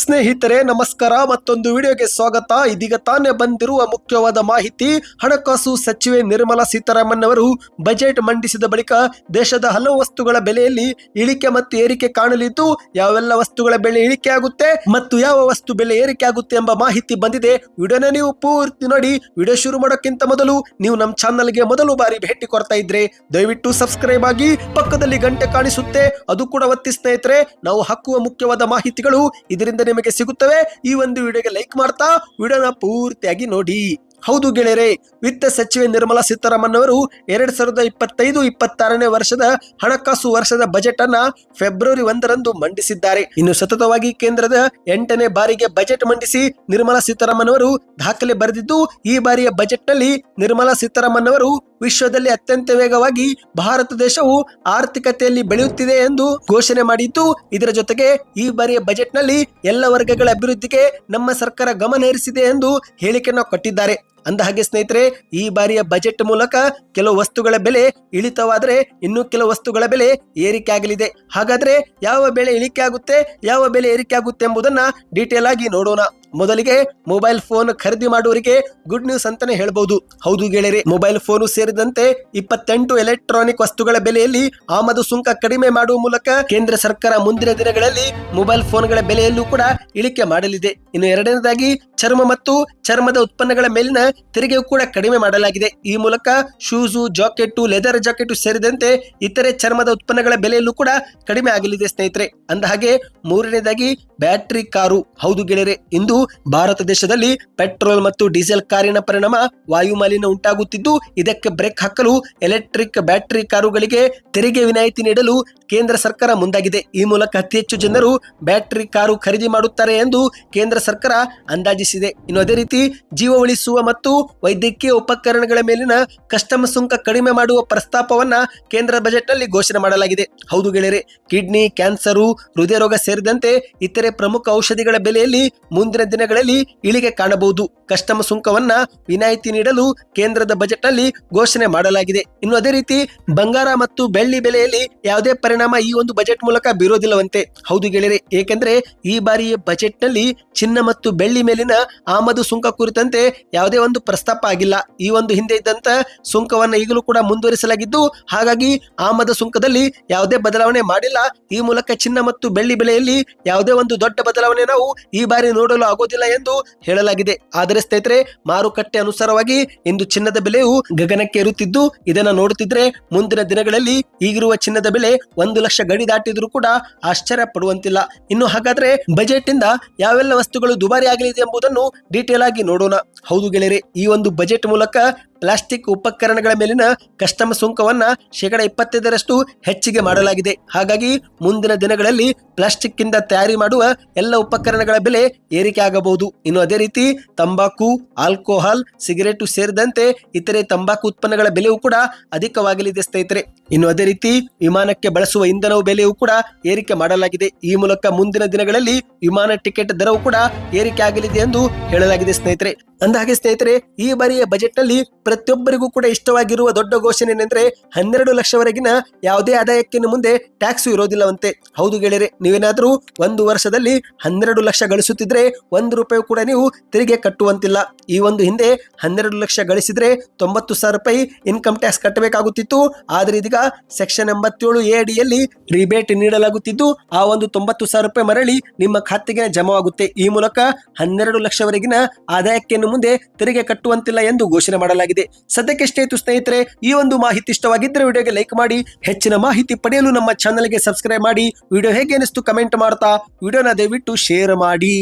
ಸ್ನೇಹಿತರೆ, ನಮಸ್ಕಾರ. ಮತ್ತೊಂದು ವಿಡಿಯೋಗೆ ಸ್ವಾಗತ. ಇದೀಗ ತಾನೇ ಬಂದಿರುವ ಮುಖ್ಯವಾದ ಮಾಹಿತಿ, ಹಣಕಾಸು ಸಚಿವೆ ನಿರ್ಮಲಾ ಸೀತಾರಾಮನ್ ಅವರು ಬಜೆಟ್ ಮಂಡಿಸಿದ ಬಳಿಕ ದೇಶದ ಹಲವು ವಸ್ತುಗಳ ಬೆಲೆಯಲ್ಲಿ ಇಳಿಕೆ ಮತ್ತು ಏರಿಕೆ ಕಾಣಲಿದ್ದು, ಯಾವೆಲ್ಲ ವಸ್ತುಗಳ ಬೆಲೆ ಇಳಿಕೆ ಆಗುತ್ತೆ ಮತ್ತು ಯಾವ ವಸ್ತು ಬೆಲೆ ಏರಿಕೆ ಆಗುತ್ತೆ ಎಂಬ ಮಾಹಿತಿ ಬಂದಿದೆ. ವಿಡಿಯೋನ ನೀವು ಪೂರ್ತಿ ನೋಡಿ. ವಿಡಿಯೋ ಶುರು ಮಾಡೋಕ್ಕಿಂತ ಮೊದಲು ನೀವು ನಮ್ಮ ಚಾನಲ್ಗೆ ಮೊದಲು ಬಾರಿ ಭೇಟಿ ಕೊಡ್ತಾ ಇದ್ರೆ, ದಯವಿಟ್ಟು ಸಬ್ಸ್ಕ್ರೈಬ್ ಆಗಿ ಪಕ್ಕದಲ್ಲಿ ಗಂಟೆ ಕಾಣಿಸುತ್ತೆ. ಅದು ಕೂಡ ಒತ್ತಿ ಸ್ನೇಹಿತರೆ, ನಾವು ಹಾಕುವ ಮುಖ್ಯವಾದ ಮಾಹಿತಿಗಳು ಇದರಿಂದ ನಿಮಗೆ ಸಿಗುತ್ತವೆ, ಈ ಒಂದು ವಿಡಿಯೋಗೆ ಲೈಕ್ ಮಾಡ್ತಾ ವಿಡಿಯೋನ ಪೂರ್ತಿಯಾಗಿ ನೋಡಿ. ಹೌದು ಗೆಳೆಯರೆ, ವಿತ್ತ ಸಚಿವೆ ನಿರ್ಮಲಾ ಸೀತಾರಾಮನ್ ಅವರು ಎರಡ್ ಸಾವಿರದ ಇಪ್ಪತ್ತೈದು, ಇಪ್ಪತ್ತಾರನೇ ವರ್ಷದ ಹಣಕಾಸು ವರ್ಷದ ಬಜೆಟ್ ಅನ್ನ ಫೆಬ್ರವರಿ ಒಂದರಂದು ಮಂಡಿಸಿದ್ದಾರೆ. ಇನ್ನು ಸತತವಾಗಿ ಕೇಂದ್ರದ ಎಂಟನೇ ಬಾರಿಗೆ ಬಜೆಟ್ ಮಂಡಿಸಿ ನಿರ್ಮಲಾ ಸೀತಾರಾಮನ್ ಅವರು ದಾಖಲೆ ಬರೆದಿದ್ದು, ಈ ಬಾರಿಯ ಬಜೆಟ್ನಲ್ಲಿ ನಿರ್ಮಲಾ ಸೀತಾರಾಮನ್ ಅವರು ವಿಶ್ವದಲ್ಲಿ ಅತ್ಯಂತ ವೇಗವಾಗಿ ಭಾರತ ದೇಶವು ಆರ್ಥಿಕತೆಯಲ್ಲಿ ಬೆಳೆಯುತ್ತಿದೆ ಎಂದು ಘೋಷಣೆ ಮಾಡಿದ್ದು ಇದರ ಜೊತೆಗೆ ಈ ಬಾರಿಯ ಬಜೆಟ್ನಲ್ಲಿ ಎಲ್ಲ ವರ್ಗಗಳ ಅಭಿವೃದ್ಧಿಗೆ ನಮ್ಮ ಸರ್ಕಾರ ಗಮನ ಹರಿಸಿದೆ ಎಂದು ಹೇಳಿಕೆಯನ್ನು ಕೊಟ್ಟಿದ್ದಾರೆ. ಅಂದ ಹಾಗೆ ಸ್ನೇಹಿತರೆ, ಈ ಬಾರಿಯ ಬಜೆಟ್ ಮೂಲಕ ಕೆಲವು ವಸ್ತುಗಳ ಬೆಲೆ ಇಳಿತವಾದರೆ ಇನ್ನು ಕೆಲವು ವಸ್ತುಗಳ ಬೆಲೆ ಏರಿಕೆ ಆಗಲಿದೆ. ಹಾಗಾದ್ರೆ ಯಾವ ಬೆಲೆ ಇಳಿಕೆ ಆಗುತ್ತೆ, ಯಾವ ಬೆಲೆ ಏರಿಕೆ ಆಗುತ್ತೆ ಎಂಬುದನ್ನ ಡೀಟೇಲ್ ಆಗಿ ನೋಡೋಣ. ಮೊದಲಿಗೆ ಮೊಬೈಲ್ ಫೋನ್ ಖರೀದಿ ಮಾಡುವವರಿಗೆ ಗುಡ್ ನ್ಯೂಸ್ ಅಂತಾನೆ ಹೇಳಬಹುದು ಹೌದು ಗೆಳೆಯರೆ ಮೊಬೈಲ್ ಫೋನು ಸೇರಿದಂತೆ ಇಪ್ಪತ್ತೆಂಟು ಎಲೆಕ್ಟ್ರಾನಿಕ್ ವಸ್ತುಗಳ ಬೆಲೆಯಲ್ಲಿ ಆಮದು ಸುಂಕ ಕಡಿಮೆ ಮಾಡುವ ಮೂಲಕ ಕೇಂದ್ರ ಸರ್ಕಾರ ಮುಂದಿನ ದಿನಗಳಲ್ಲಿ ಮೊಬೈಲ್ ಫೋನ್ಗಳ ಬೆಲೆಯಲ್ಲೂ ಕೂಡ ಇಳಿಕೆ ಮಾಡಲಿದೆ. ಇನ್ನು ಎರಡನೇದಾಗಿ ಚರ್ಮ ಮತ್ತು ಚರ್ಮದ ಉತ್ಪನ್ನಗಳ ಮೇಲಿನ ತೆರಿಗೆಯು ಕೂಡ ಕಡಿಮೆ ಮಾಡಲಾಗಿದೆ. ಈ ಮೂಲಕ ಶೂಸು, ಜಾಕೆಟ್, ಲೆದರ್ ಜಾಕೆಟ್ ಸೇರಿದಂತೆ ಇತರೆ ಚರ್ಮದ ಉತ್ಪನ್ನಗಳ ಬೆಲೆಯಲ್ಲೂ ಕೂಡ ಕಡಿಮೆ ಆಗಲಿದೆ ಸ್ನೇಹಿತರೆ. ಅಂದ ಹಾಗೆ ಮೂರನೇದಾಗಿ ಬ್ಯಾಟ್ರಿ ಕಾರು. ಹೌದು ಗೆಳೆಯರೆ, ಇಂದು ಭಾರತ ದೇಶದಲ್ಲಿ ಪೆಟ್ರೋಲ್ ಮತ್ತು ಡೀಸೆಲ್ ಕಾರಿನ ಪರಿಣಾಮ ವಾಯು ಮಾಲಿನ್ಯ ಉಂಟಾಗುತ್ತಿದ್ದು, ಇದಕ್ಕೆ ಬ್ರೇಕ್ ಹಾಕಲು ಎಲೆಕ್ಟ್ರಿಕ್ ಬ್ಯಾಟರಿ ಕಾರುಗಳಿಗೆ ತೆರಿಗೆ ವಿನಾಯಿತಿ ನೀಡಲು ಕೇಂದ್ರ ಸರ್ಕಾರ ಮುಂದಾಗಿದೆ. ಈ ಮೂಲಕ ಅತಿ ಹೆಚ್ಚು ಜನರು ಬ್ಯಾಟರಿ ಕಾರು ಖರೀದಿ ಮಾಡುತ್ತಾರೆ ಎಂದು ಕೇಂದ್ರ ಸರ್ಕಾರ ಅಂದಾಜಿಸಿದೆ. ಇನ್ನು ಅದೇ ರೀತಿ ಜೀವ ಉಳಿಸುವ ಮತ್ತು ವೈದ್ಯಕೀಯ ಉಪಕರಣಗಳ ಮೇಲಿನ ಕಸ್ಟಮ್ ಸುಂಕ ಕಡಿಮೆ ಮಾಡುವ ಪ್ರಸ್ತಾಪವನ್ನ ಕೇಂದ್ರ ಬಜೆಟ್ನಲ್ಲಿ ಘೋಷಣೆ ಮಾಡಲಾಗಿದೆ. ಹೌದು ಗೆಳೆಯರೆ, ಕಿಡ್ನಿ, ಕ್ಯಾನ್ಸರು, ಹೃದಯ ರೋಗ ಸೇರಿದಂತೆ ಇತರೆ ಪ್ರಮುಖ ಔಷಧಿಗಳ ಬೆಲೆಯಲ್ಲಿ ಮುಂದಿನ ದಿನಗಳಲ್ಲಿ ಇಳಿಕೆ ಕಾಣಬಹುದು. ಕಸ್ಟಮ್ ಸುಂಕವನ್ನ ವಿನಾಯಿತಿ ನೀಡಲು ಕೇಂದ್ರದ ಬಜೆಟ್ನಲ್ಲಿ ಘೋಷಣೆ ಮಾಡಲಾಗಿದೆ. ಇನ್ನು ಅದೇ ರೀತಿ ಬಂಗಾರ ಮತ್ತು ಬೆಳ್ಳಿ ಬೆಲೆಯಲ್ಲಿ ಯಾವುದೇ ಪರಿಣಾಮ ಈ ಒಂದು ಬಜೆಟ್ ಮೂಲಕ ಬೀರೋದಿಲ್ಲವಂತೆ. ಹೌದು ಗೆಳೆಯರೆ, ಏಕೆಂದರೆ ಈ ಬಾರಿಯ ಬಜೆಟ್ನಲ್ಲಿ ಚಿನ್ನ ಮತ್ತು ಬೆಳ್ಳಿ ಮೇಲಿನ ಆಮದು ಸುಂಕ ಕುರಿತಂತೆ ಯಾವುದೇ ಪ್ರಸ್ತಾಪ ಆಗಿಲ್ಲ. ಈ ಒಂದು ಹಿಂದೆ ಇದ್ದಂತ ಸುಂಕವನ್ನ ಈಗಲೂ ಕೂಡ ಮುಂದುವರಿಸಲಾಗಿದ್ದು, ಹಾಗಾಗಿ ಆಮದ ಸುಂಕದಲ್ಲಿ ಯಾವುದೇ ಬದಲಾವಣೆ ಮಾಡಿಲ್ಲ. ಈ ಮೂಲಕ ಚಿನ್ನ ಮತ್ತು ಬೆಳ್ಳಿ ಬೆಲೆಯಲ್ಲಿ ಯಾವುದೇ ಒಂದು ದೊಡ್ಡ ಬದಲಾವಣೆ ನಾವು ಈ ಬಾರಿ ನೋಡಲು ಆಗೋದಿಲ್ಲ ಎಂದು ಹೇಳಲಾಗಿದೆ. ಆದರೆ ಸ್ನೇಹಿತರೆ, ಮಾರುಕಟ್ಟೆ ಅನುಸಾರವಾಗಿ ಇಂದು ಚಿನ್ನದ ಬೆಲೆಯು ಗಗನಕ್ಕೆ ಇರುತ್ತಿದ್ದು ಇದನ್ನ ನೋಡುತ್ತಿದ್ರೆ ಮುಂದಿನ ದಿನಗಳಲ್ಲಿ ಈಗಿರುವ ಚಿನ್ನದ ಬೆಲೆ ಒಂದು ಲಕ್ಷ ಗಡಿ ದಾಟಿದ್ರು ಕೂಡ ಆಶ್ಚರ್ಯ ಪಡುವಂತಿಲ್ಲ. ಇನ್ನು ಹಾಗಾದ್ರೆ ಬಜೆಟ್ ಇಂದ ಯಾವೆಲ್ಲ ವಸ್ತುಗಳು ದುಬಾರಿ ಆಗಲಿದೆ ಎಂಬುದನ್ನು ಡೀಟೇಲ್ ಆಗಿ ನೋಡೋಣ. ಹೌದು ಗೆಳೆಯರೆ ಈ ಒಂದು ಬಜೆಟ್ ಮೂಲಕ ಪ್ಲಾಸ್ಟಿಕ್ ಉಪಕರಣಗಳ ಮೇಲಿನ ಕಸ್ಟಮ್ ಸುಂಕವನ್ನ ಶೇಕಡ ಇಪ್ಪತ್ತೈದರಷ್ಟು ಹೆಚ್ಚಿಗೆ ಮಾಡಲಾಗಿದೆ. ಹಾಗಾಗಿ ಮುಂದಿನ ದಿನಗಳಲ್ಲಿ ಪ್ಲಾಸ್ಟಿಕ್ ಇಂದ ತಯಾರಿ ಮಾಡುವ ಎಲ್ಲ ಉಪಕರಣಗಳ ಬೆಲೆ ಏರಿಕೆ ಆಗಬಹುದು. ಇನ್ನು ಅದೇ ರೀತಿ ತಂಬಾಕು, ಆಲ್ಕೋಹಾಲ್, ಸಿಗರೇಟು ಸೇರಿದಂತೆ ಇತರೆ ತಂಬಾಕು ಉತ್ಪನ್ನಗಳ ಬೆಲೆಯೂ ಕೂಡ ಅಧಿಕವಾಗಲಿದೆ ಸ್ನೇಹಿತರೆ. ಇನ್ನು ಅದೇ ರೀತಿ ವಿಮಾನಕ್ಕೆ ಬಳಸುವ ಇಂಧನವು ಬೆಲೆಯೂ ಕೂಡ ಏರಿಕೆ ಮಾಡಲಾಗಿದೆ. ಈ ಮೂಲಕ ಮುಂದಿನ ದಿನಗಳಲ್ಲಿ ವಿಮಾನ ಟಿಕೆಟ್ ದರವು ಕೂಡ ಏರಿಕೆ ಆಗಲಿದೆ ಎಂದು ಹೇಳಲಾಗಿದೆ ಸ್ನೇಹಿತರೆ. ಅಂದಹಾಗೆ ಸ್ನೇಹಿತರೆ, ಈ ಬಾರಿಯ ಬಜೆಟ್ನಲ್ಲಿ ಪ್ರತಿಯೊಬ್ಬರಿಗೂ ಕೂಡ ಇಷ್ಟವಾಗಿರುವ ದೊಡ್ಡ ಘೋಷಣೆ ಏನೆಂದ್ರೆ ಹನ್ನೆರಡು ಲಕ್ಷವರೆಗಿನ ಯಾವುದೇ ಆದಾಯಕ್ಕೆ ಮುಂದೆ ಟ್ಯಾಕ್ಸ್ ಇರೋದಿಲ್ಲವಂತೆ. ಹೌದು ಗೆಳೆಯರೆ, ನೀವೇನಾದರೂ ಒಂದು ವರ್ಷದಲ್ಲಿ ಹನ್ನೆರಡು ಲಕ್ಷ ಗಳಿಸುತ್ತಿದ್ರೆ ಒಂದು ರೂಪಾಯಿ ಕೂಡ ನೀವು ತೆರಿಗೆ ಕಟ್ಟುವಂತಿಲ್ಲ. ಈ ಒಂದು ಹಿಂದೆ ಹನ್ನೆರಡು ಲಕ್ಷ ಗಳಿಸಿದ್ರೆ ತೊಂಬತ್ತು ಸಾವಿರ ರೂಪಾಯಿ ಇನ್ಕಮ್ ಟ್ಯಾಕ್ಸ್ ಕಟ್ಟಬೇಕಾಗುತ್ತಿತ್ತು. ಆದರೆ ಇದೀಗ ಸೆಕ್ಷನ್ ಎಂಬತ್ತೇಳು ಎ ಅಡಿಯಲ್ಲಿ ರಿಬೇಟ್ ನೀಡಲಾಗುತ್ತಿದ್ದು, ಆ ಒಂದು ತೊಂಬತ್ತು ಸಾವಿರ ರೂಪಾಯಿ ಮರಳಿ ನಿಮ್ಮ ಖಾತೆಗೆ ಜಮಾವಾಗುತ್ತೆ. ಈ ಮೂಲಕ ಹನ್ನೆರಡು ಲಕ್ಷವರೆಗಿನ ಆದಾಯಕ್ಕೆ ಮುಂದೆ ತೆರಿಗೆ ಕಟ್ಟುವಂತಿಲ್ಲ ಎಂದು ಘೋಷಣೆ ಮಾಡಲಾಗಿದೆ. ಸದ್ಯಕ್ಕೆ ಇಷ್ಟೇ ಇತ್ತು ಸ್ನೇಹಿತರೆ, ಈ ಒಂದು ಮಾಹಿತಿ ಇಷ್ಟವಾಗಿದ್ದರೆ ವಿಡಿಯೋಗೆ ಲೈಕ್ ಮಾಡಿ, ಹೆಚ್ಚಿನ ಮಾಹಿತಿ ಪಡೆಯಲು ನಮ್ಮ ಚಾನಲ್ಗೆ ಸಬ್ಸ್ಕ್ರೈಬ್ ಮಾಡಿ. ವಿಡಿಯೋ ಹೇಗೆ ಅನಿಸ್ತು ಕಮೆಂಟ್ ಮಾಡ್ತಾ, ವಿಡಿಯೋನ ದಯವಿಟ್ಟು ಶೇರ್ ಮಾಡಿ.